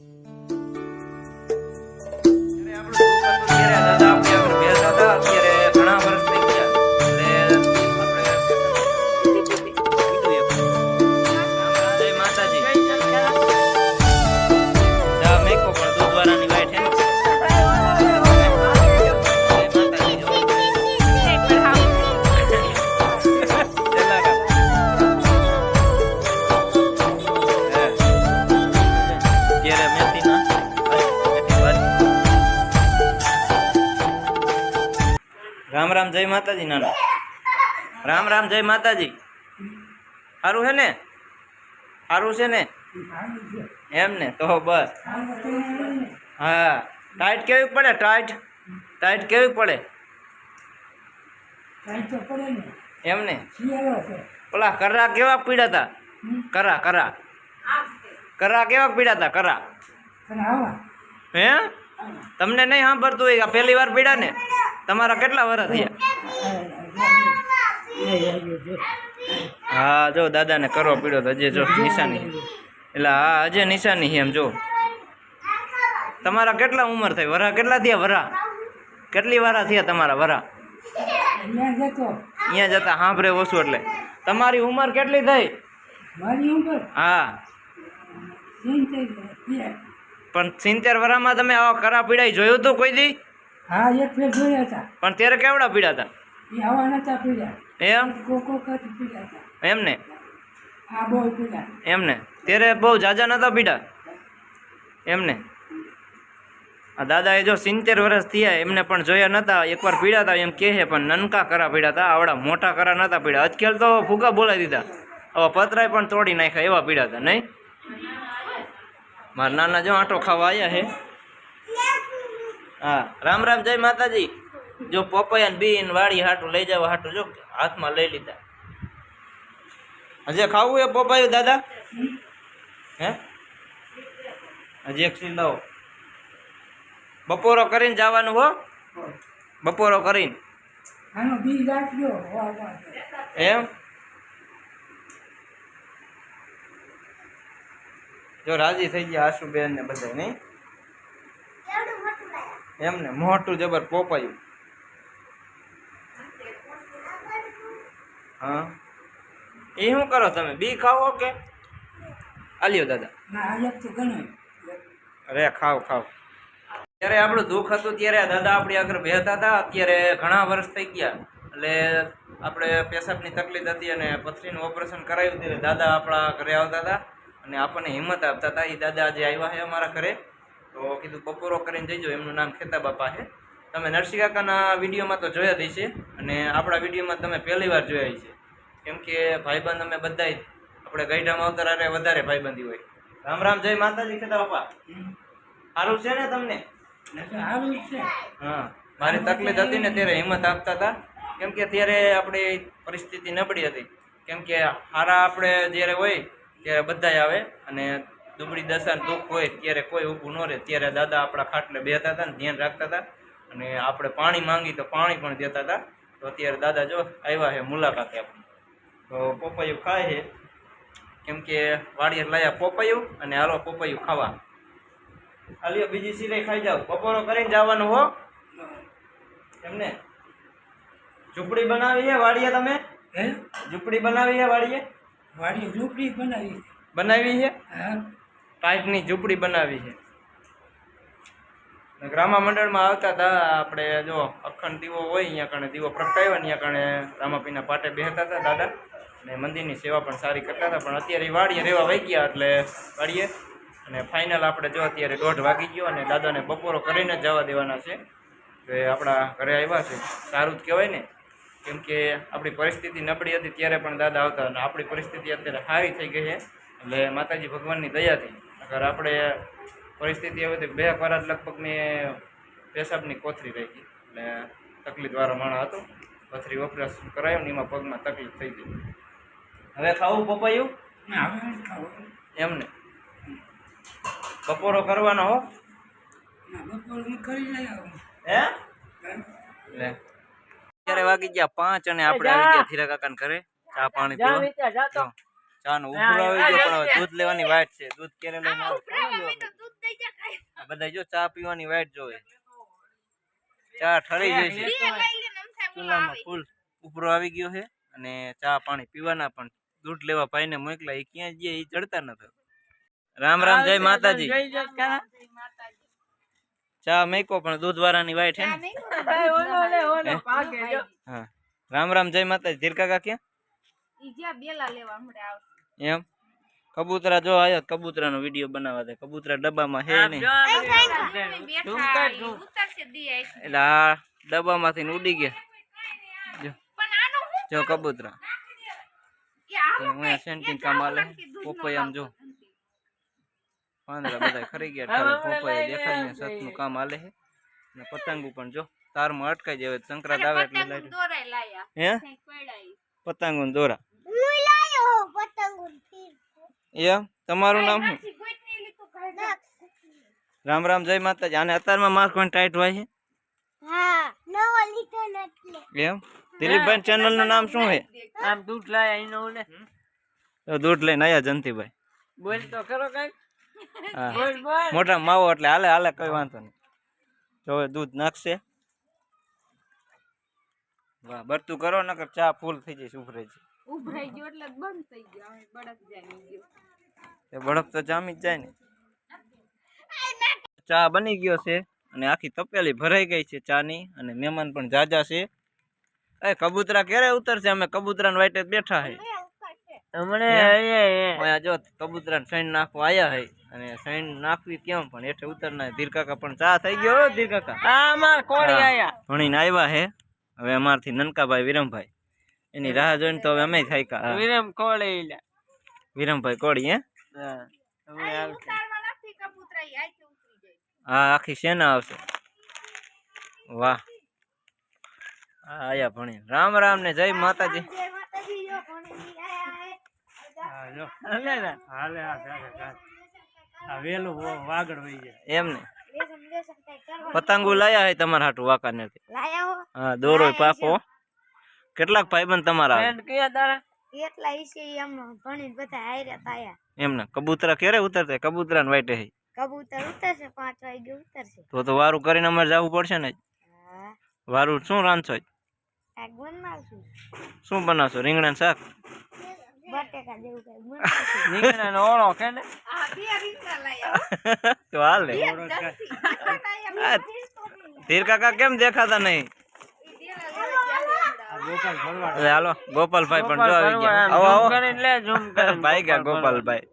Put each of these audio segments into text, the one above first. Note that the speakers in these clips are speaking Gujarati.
ઘણા માતાજી નાના રામ રામ, જય માતાજી. સારું છે ને? સારું છે ને? એમ ને? તો બસ. હા. ટાઈટ કેવી પડે ટાઈટ ટાઈટ કેવી પડે? એમ ને? ઓલા કરા કેવા પીડા હતા કરા કરા. કરા કેવા પીડા હતા કરા. હે? તમને નહીં સાંભળતું હોય પહેલી વાર પીડા ને? તમારા કેટલા વર્ષ થયા? હા જો દાદાને કરવો પીડો તો હજી જો નિશાની. એટલે હા હજે નિશાની એમ જો. તમારા કેટલા ઉંમર થઈ? વરા કેટલા થયા વરા કેટલી વારા થયા તમારા વરા અહીંયા જતા સાંભળે ઓછું એટલે. તમારી ઉંમર કેટલી થઈ? મારી ઉંમર? હા. પણ સિત્તેર વરામાં તમે આવા કરા પીડાઈ જોયું હતું કોઈ દી? હા એક ફેર જોયા હતા. પણ ત્યારે કેવડા પીડા હતા આવા નતા એમ? કોકો હતા. એમ ને આ બહુ પીડ્યા. એમ ને ત્યારે બહુ જાજા નતા પીડા એમ ને આ એ જો સિત્તેર વર્ષ થયા એમને પણ જોયા નતા. એકવાર પીડા હતા એમ કહે પણ નનકા કરા પીડા હતા આવડા મોટા કરા નતા પીડા આજકાલ તો ફૂગા બોલાવી દીધા. હવે પતરાય પણ તોડી નાખ્યા એવા પીડા હતા નહીં? મારા નાના જો આંટો ખાવા આવ્યા હે હા રામ રામ જય માતાજી. જો પપૈયા ને બીન વાળી હાટું લઈ જવા હાટું જો હાથમાં લઈ લીધા. હજે ખાવું એ પપૈયું દાદા? હે? હજી એક લાવો. બપોરો કરીને જવાનું હો. બપોરો કરીને. એમ? જો રાજી થઈ ગયા આશુબેન ને બધા નહીં એમ ને મોટું જબર પોપાયું. હા. એ શું કરો તમે? બી ખાવો કે? આલ્યો દાદા. અરે ખાવ ખાવ ત્યારે આપણું દુઃખ હતું ત્યારે દાદા આપણી આગળ બેહતા હતા. અત્યારે ઘણા વર્ષ થઈ ગયા. એટલે આપણે પેશાબની તકલીફ હતી અને પથરીનું ઓપરેશન કરાવ્યું ત્યારે દાદા આપણા ઘરે આવતા હતા અને આપણને હિંમત આપતા હતા. એ દાદા આજે આવ્યા છે અમારા ઘરે. તો કીધું બપોરો કરીને જઈજો. એમનું નામ ખેતા બાપા છે. તમે નરસિંહ કાકાના વિડીયોમાં તો જોયા જ છે અને આપણા વિડીયોમાં તમે પહેલી વાર જોયા છે કેમ કે ભાઈબંધ અમે બધા આપણે ગઈઢામાં આવતા અરે વધારે ભાઈબંધી હોય. રામ રામ, જય માતાજી ખેતા બાપા સારું છે ને તમને? હા, મારી તકલીફ હતી ને ત્યારે હિંમત આપતા હતા. કેમ કે ત્યારે આપણી પરિસ્થિતિ નબળી હતી. કેમ કે હારા આપણે જ્યારે હોય ત્યારે બધાય આવે અને દુબળી દશા દુઃખ હોય ત્યારે કોઈ ઊભું ન રહે. ત્યારે દાદા આપણા ખાટલે બેહતા હતા ને ધ્યાન રાખતા હતા. અને આપણે પાણી માંગી તો પાણી પણ દેતા હતા. તો અત્યારે દાદા જો આવ્યા છે મુલાકાતે આપણી. તો પોપૈયું ખાય છે. કેમ કે વાડીએ લાયા પોપૈયું અને હાલો પોપૈયું ખાવા. હાલી બીજી સિલાઈ ખાઈ જાવ બપોરો કરીને જવાનું હો. એમને? ઝૂંપડી બનાવી છે વાડીએ તમે? હે? ઝૂંપડી બનાવી છે વાડીએ? વાડીએ ઝૂંપડી બનાવી. બનાવી છે? હા. ટાઈટની ઝૂંપડી બનાવી છે. ગ્રામા મંડળમાં આવતા હતા આપણે જો અખંડ દીવો હોય, અહીંયા કણે દીવો પ્રગટાવ્યો અહીંયા કણે રામાપીના પાટે બેહતા હતા દાદા. ને મંદિરની સેવા પણ સારી કરતા હતા પણ અત્યારે વાડીએ રહેવા વહી ગયા, એટલે વાડીએ. અને ફાઇનલ આપણે જો અત્યારે દોઢ વાગી ગયો અને દાદાને બપોરો કરીને જ જવા દેવાના છે. તો આપણા ઘરે આવ્યા છે. સારું જ કહેવાય ને. કેમ કે આપણી પરિસ્થિતિ નબળી હતી ત્યારે પણ દાદા આવતા અને આપણી પરિસ્થિતિ અત્યારે સારી થઈ ગઈ છે. એટલે માતાજી ભગવાનની દયાથી. અગર આપણે પરિસ્થિતિ એવી હતી બે કરાર જ લગભગ મેં પેશાબની કોથરી રહી ગઈ. એટલે તકલીફવાળો માણસ હતો. પથરી ઓપરેશન કરાયું ને એમાં પગમાં તકલીફ થઈ ગઈ. હવે ખાવું પપાયું? એમને બપોરો કરવાનો હો. અત્યારે વાગી ગયા પાંચ અને આપણે આવી ગયા ધીરા કાકા ઘરે. ચા પાણી પીવા. ચા નો ઉભરો આવી ગયો પણ હવે દૂધ લેવાની વાત છે. દૂધ ક્યારે લઈને બધા જો ચા પીવાની વાઈટ જોવે. ચા ઠરી જાય છે. ચૂલામાં ફૂલ ઉપરો આવી ગયો છે અને ચા પાણી પીવાના પણ દૂધ લેવા ભાઈને મોકલા એ ક્યાં જઈએ એ ચડતા નથી રામ રામ જય માતાજી. ચા મેકો પણ દૂધ વાળાની વાઈટ છે ને હા? રામ રામ જય માતાજી. ધીર કાકા ક્યાં એમ? કબૂતરા જો આયા કબૂતરા નો વીડિયો બનાવવા દે. કબૂતરા ડબ્બામાં હે નહીં. એટલે આ ડબ્બામાંથી ને ઉડી ગયા. જો. જો કબૂતરા. હું આ સેન્ટિંગ કામ આલે. પોપૈયા આમ જો. પાંદડા બધા ખરી ગયા. પોપૈયા દેખાય ને સતનું કામ આલે હે. ને પતંગો પણ જો. તારમાં અટકાઈ જાય સંક્રાંત આવે એટલે લાઈટ. હે? પતંગો દોરા. એમ તમારું નામ શું? રામ રામ જય માતાજી. આને અત્યારમાં માર્ક પણ ટાઈટ હોય છે? એમ? દિલીપભાઈ ચેનલનું નામ શું છે? આમ દૂધ લાયા એનો ઓલે તો દૂધ લઈને આયા જંતીભાઈ બોલ તો ખરો કઈ. હા. બોલ બોલ. મોટા માવો એટલે હાલે હાલે કઈ વાંધો નહીં. તો હવે દૂધ નાખશે. વાહ બરતું કરો નકર ચા ફૂલ થઈ જઈશ ઉભરે છે ઉભરાઈ ગયો એટલે બંધ થઈ ગયો. હવે બળક જામી ગયો. એ બળક તો જામી જ જાય ને. ચા બની ગયો છે અને આખી તપેલી ભરાઈ ગઈ છે ચાની અને મહેમાન પણ જાજા છે. એ કબૂતરા ક્યારે ઉતરશે? અમે કબૂતરા વાઈટે જ બેઠા છે હમણે હે? અહીંયા જો કબૂતરા સૈન નાખવા આયા હે. અને સૈન નાખવી કેમ પણ હેઠે ઉતરના ધીર કાકા પણ ચા થઈ ગયો ધીરકાકા ધીર કાકા. આ માં કોળી આયા. ભણીને આવ્યા હે. હવે અમારથી નનકાભાઈ વિરમભાઈ. એની રાહ જોઈને તો હવે અમે થાય વિરમ કોળી વિરમભાઈ કોળી હે? હા. નથી આખી ઉતરી જાય હા આખી સેના આવશે. વાહ. આયા ભણી રામ રામ ને જય માતાજી. હાલે ને એમ ને. પતંગો લાયા હે તમારા હાટુ વાકાને હા? દોરો પાકો. કેટલાક ભાઈબંધ તમારા આવે? કયા તારા? એટલા ઈસે એમ ભણી બધા હાર્યા તાયા એમને? કબૂતરા ક્યારે ઉતરતા કબૂતરા ને વાઈટે હે. કબૂતર ઉતરશે પાંચ વાગે ઉતરશે. તો તો વારું કરીને અમારે જવું પડશે ને હા. વારું શું રાંધશો કાંઈક બનાવશું. શું બનાવશો? રીંગણા ને શાક? બટેકા જેવું કઈ બનાવશું. નીકળે ને ઓળો કે ને? આ બે રીંગણા લાયા તો હાલે. આ ધીર કાકા કેમ દેખાતા નહીં? અરે હાલો ગોપાલભાઈ પણ જો આવી ગયા. આવો આવો. એટલે ઝૂમ કરીને ભાઈ ગયા ગોપાલભાઈ.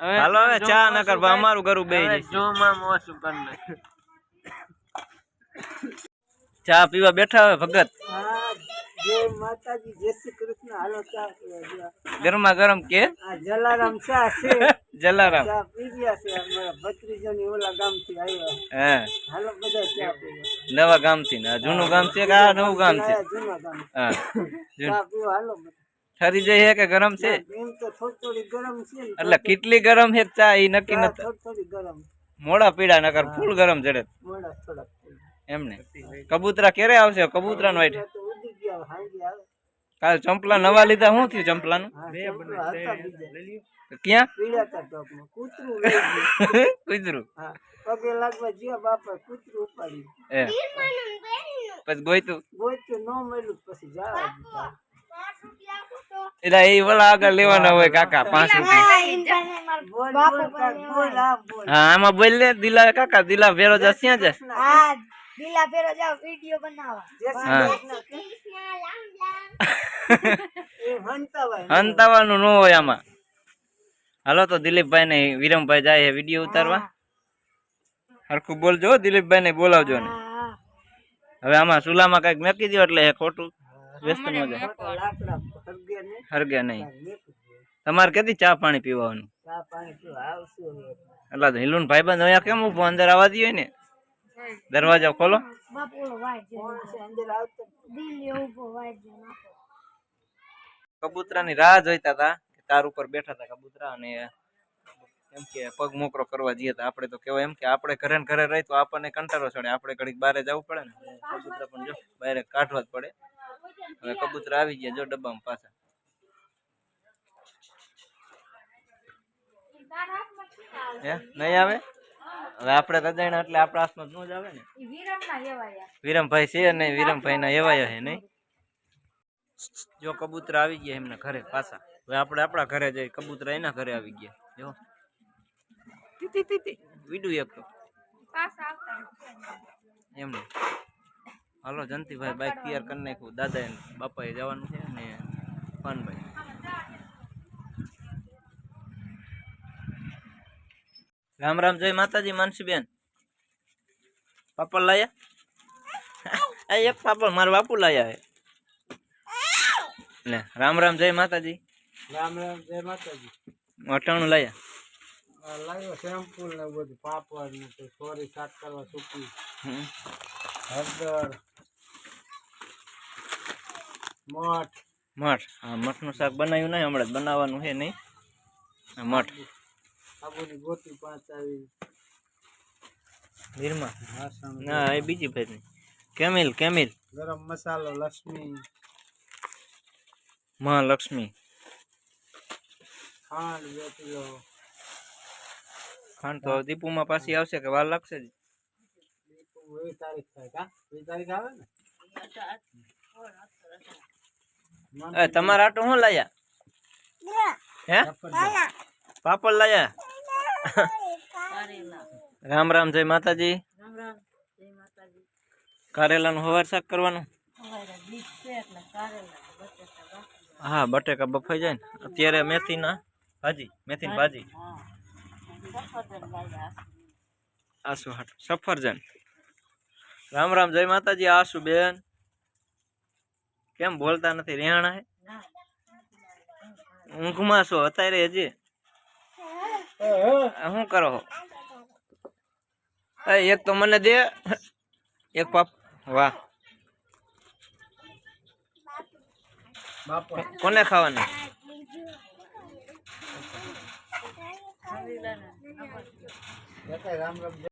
હવે હાલો હવે ચા ન નકર કર. અમારું ઘરું બે ઝૂમ આમ ઓછું કરી ચા પીવા બેઠા હવે ભગત? જય માતાજી જય શ્રી કૃષ્ણ. હાલો ચા ગરમા ગરમ કે? જલારામ ચા છે. જલારામ. ચા પી ગયા છે. અમારા ભત્રીજાની ઓલા ગામથી આવ્યા. હે. હાલો બધા ચા પીવા. નવા ગામથી ને આ જૂનું ગામ છે કે આ નવું ગામ છે? હા. ઠરી જઈ હે કે ગરમ છે? એટલે કેટલી ગરમ છે ચા એ નક્કી નથી મોડા પીડા નકર ફૂલ ગરમ ચડે એમને કબૂતરા ક્યારે આવશે? કબૂતરા નો કાલ ચંપલા નવા લીધા. શું થયું ચંપલા નું ક્યાં? કૂતરું પગે લાગવા જ્યાં બાપા કૂતરું ઉપાડ્યું. પછી ગોઈતું ગોઈતું ન મળ્યું પછી જવા એટલે એ ઓલા આગળ લેવાના હોય કાકા પાંચ રૂપિયા. હા આમાં બોલ લે દિલા કાકા દિલા ભેરો જા ક્યાં જા? હા દિલા જાવ વિડિયો બનાવવા જય શ્રી હા. કૃષ્ણ. એ હંતાવાય અંતાવાનું ન હોય આમાં. હાલો તો દિલીપભાઈ ને વિરમભાઈ જાય વીડિયો ઉતારવા. હરખું બોલજો હો, દિલીપભાઈ ને બોલાવજો ને. હા. હવે આમાં ચૂલામાં કંઈક મેકી દો એટલે એ ખોટું. વ્યસ્ત ન જાય લાકડા હરગે ને હરગે નહીં. મેકું દે. તમારે કેદી ચા પાણી પીવાનું? ચા પાણી પીવા આવશે હવે. એટલે તો હિલુન ભાઈબંધ અહીંયા કેમ ઊભો અંદર આવવા દઈએ ને દરવાજા ખોલો. બાપુ વાઈટ કોણ છે? અંદર આવતો? દિલ ઊભો વાઈટ જો નાખો કબૂતરાની રાહ જોઈતા હતા કે તાર ઉપર બેઠા હતા કબૂતરા અને એમ કે પગ મોકરો કરવા જઈએ તો આપણે તો કેવાય એમ કે આપણે ઘરે ને ઘરે રહી તો આપણને કંટાળો ચડે. આપણે ઘડીક બહાર જવું પડે ને કબૂતર પણ જો બહાર કાઢવા જ પડે. હવે કબૂતર આવી ગયા જો ડબ્બામાં પાછા. હે? નહીં આવે? હવે આપણે રજાયણા એટલે આપણા હાથમાં ન જ આવે ને. વિરમભાઈ છે નહીં વિરમભાઈ ના એવાય હે નહીં? જો કબૂતર આવી ગયા એમના ઘરે પાછા. હવે આપણે આપણા ઘરે જઈ કબૂતર એના ઘરે આવી ગયા. જો. તી તી તી. તી એક તો. એમ. હાલો જંતીભાઈ બાઈક તૈયાર કરી નાખ્યું. દાદા એને બાપાએ જવાનું છે ને પાનભાઈ રામ રામ જય માતાજી માનસીબેન. પાપડ લાયા? આ એક પાપડ મારા બાપુ લાયા હે લે રામ રામ જય માતાજી. રામ રામ જય માતાજી. અટાણું લાયા. લાવ્યો શેમ્પૂ ને બધું પાપડ ને તો સોરી શાક કરવા સૂકી. હળદર મઠ. મઠ. હા મઠનું શાક બનાવ્યું નહીં હમણાં બનાવવાનું છે નહીં. મઠ. આબુની ગોતી પાંચ આવી નિરમા ના એ બીજી ભાઈ કેમિલ કેમિલ. ગરમ મસાલો લક્ષ્મી મહાલક્ષ્મી. ખાંડ બે કિલો. ખાંડ તો દીપુમાં પાછી આવશે કે વાર લાગશે જ. વીસ તારીખ થાય કા? વીસ તારીખ આવે ને? એ તમારા આટો શું લાયા? હે? પાપડ લાયા? રામ રામ જય માતાજી. કારેલાનું હવાર શાક કરવાનું હા બટેકા બફાઈ જાય ને. અત્યારે મેથીના ભાજી મેથીની ભાજી આસુ હાટ સફરજન. રામ રામ જય માતાજી આસુ બેન. કેમ બોલતા નથી રેહાણા હે? ઊંઘમાં છો અત્યારે હજી? આ શું કરો? એક તો મને દે. એક પાપ. વાહ. બાપા. કોને ખાવાનું? રામ રામ